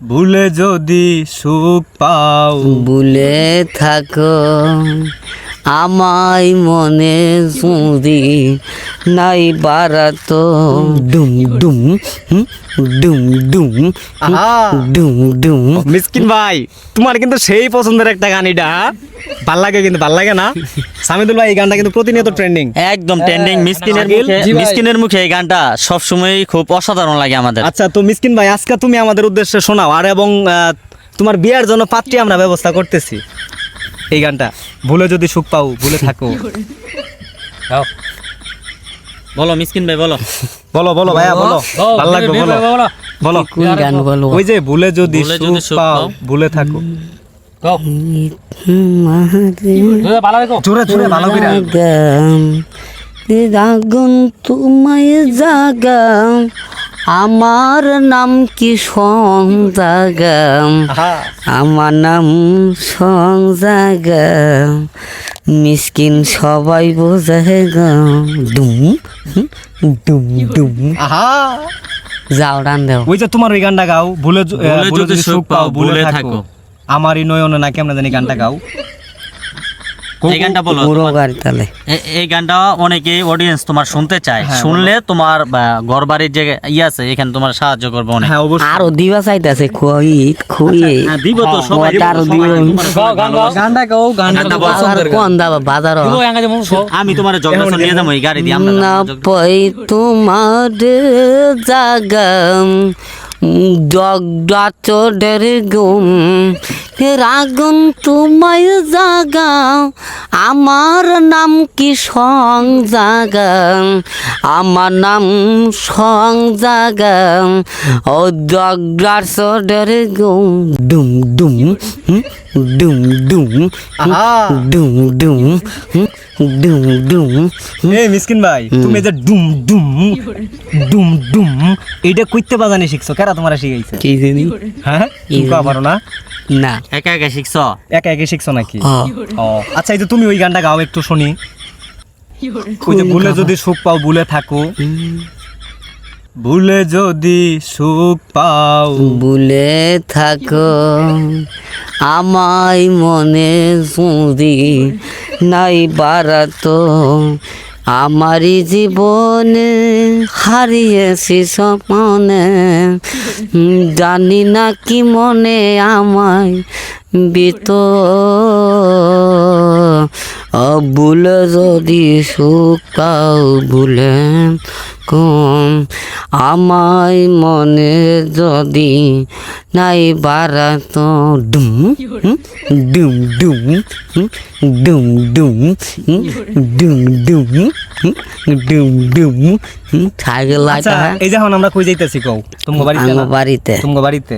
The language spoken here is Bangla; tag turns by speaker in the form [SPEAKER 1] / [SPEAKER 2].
[SPEAKER 1] ভুলে যদি সুখ পাও।
[SPEAKER 2] ভুলে থাকো। আমায় মনে সুদি নাই বাড়াতো ডুম ডুম ডুম ডুম ডুম ডুম।
[SPEAKER 1] মিসকিন ভাই তোমার কিন্তু সেই পছন্দের একটা গান এটা। হ্যাঁ? ভালো লাগে কিন্তু ভালো লাগে না? সামিদুল ভাই এই গানটা কিন্তু প্রতিনিয়ত ট্রেন্ডিং
[SPEAKER 3] একদম ট্রেন্ডিং মিসকিনের
[SPEAKER 1] শাকিল?
[SPEAKER 3] মুখে মিসকিনের মুখে এই গানটা সবসময় খুব অসাধারণ লাগে আমাদের।
[SPEAKER 1] আচ্ছা তো মিসকিন ভাই আজকে তুমি আমাদের উদ্দেশ্যে শোনাও। আর এবং তোমার বিয়ের জন্য পাত্রী আমরা ব্যবস্থা করতেছি এই গানটা। ভুলে যদি সুখ পাও ভুলে থাকো
[SPEAKER 3] বলো মিসকিন ভাই বলো
[SPEAKER 1] বলো বলো ভাইয়া বলো ভালো লাগবে বলো বলো
[SPEAKER 2] কোন গান বলব
[SPEAKER 1] ওই যে ভুলে যদি সুখ পাও। ভুলে থাকো
[SPEAKER 2] তোমায় জাগাম আমার নাম কি সং জাগাম
[SPEAKER 1] আহা,
[SPEAKER 2] আমার নাম সং জাগাম মিসকিন সবাই বোঝায় গাম ডুম ডুম যাও রান দেও।
[SPEAKER 1] ওই যে তোমার ওই গানটা গাও ভুলে
[SPEAKER 3] ভুলে যদি সুখ পাও, ভুলে থাকো।
[SPEAKER 1] আমারই নয়নে না কেমন জানি গানটা গাও।
[SPEAKER 3] এই গানটা বলো এই গানটা অনেকে অডিয়েন্স তোমার শুনতে চায়।
[SPEAKER 1] হ্যাঁ,
[SPEAKER 3] শুনলে তোমার ঘর বাড়ির যে ইয়ে আছে এখানে তোমার সাহায্য করবে অনেক।
[SPEAKER 1] হ্যাঁ অবশ্যই।
[SPEAKER 2] আরও দিবা চাইতেছে খুই খুই।
[SPEAKER 3] হ্যাঁ, দিব তো সবাই। আরও
[SPEAKER 2] দিব।
[SPEAKER 4] গানটা গাও গানটা।
[SPEAKER 2] কোন দাবা বাজার?
[SPEAKER 3] আমি তোমার জগদর্শন নিয়ে যাব এই গাড়ি দিয়ে আমরা
[SPEAKER 2] না পাই তোমার জাগাম। ডগডাচডের গুম রাগুন তোমায় জাগাম আমার নাম কি সং জাগাম আমার নাম সং জাগাম ও ডগডাচডের গুম ডুম ডুম ডুম ডুম। ডুম ডুম ডুম ডুম
[SPEAKER 1] এই মিসকিন ভাই তুমি যে ডুম ডুম ডুম ডুম এইটা কইতে বাজানি শিখছো? কেরা তোমার শিখাইছে?
[SPEAKER 2] কি জানি।
[SPEAKER 1] হ্যাঁ? কওয়া পারো না?
[SPEAKER 2] না।
[SPEAKER 3] একা একা শিখছ?
[SPEAKER 1] একা একা শিখছো নাকি?
[SPEAKER 2] ও।
[SPEAKER 1] আচ্ছা এই যে তুমি ওই গানটা গাও একটু শুনি। ওই যে ভুলে যদি সুখ পাও ভুলে থাকো। ভুলে যদি সুখ পাও।
[SPEAKER 2] ভুলে থাকো আমায় মনে সুদি নাই বাড়াতো আমারই জীবনে হারিয়েছি সপনে জানি না কি মনে আমায় বিত ভুলে যদি পাও ভুলে কম আমায় মনে যদি নাই বাড়াতো ডুম ডুম ডুম ডুম ডুম ডুম ডুম ডুম ডুম হুম, সাইকেল
[SPEAKER 1] এই যে এখন আমরা কই যাইতেছি কও? তোমার বাড়িতে
[SPEAKER 2] বাড়িতে।
[SPEAKER 1] তোমার বাড়িতে।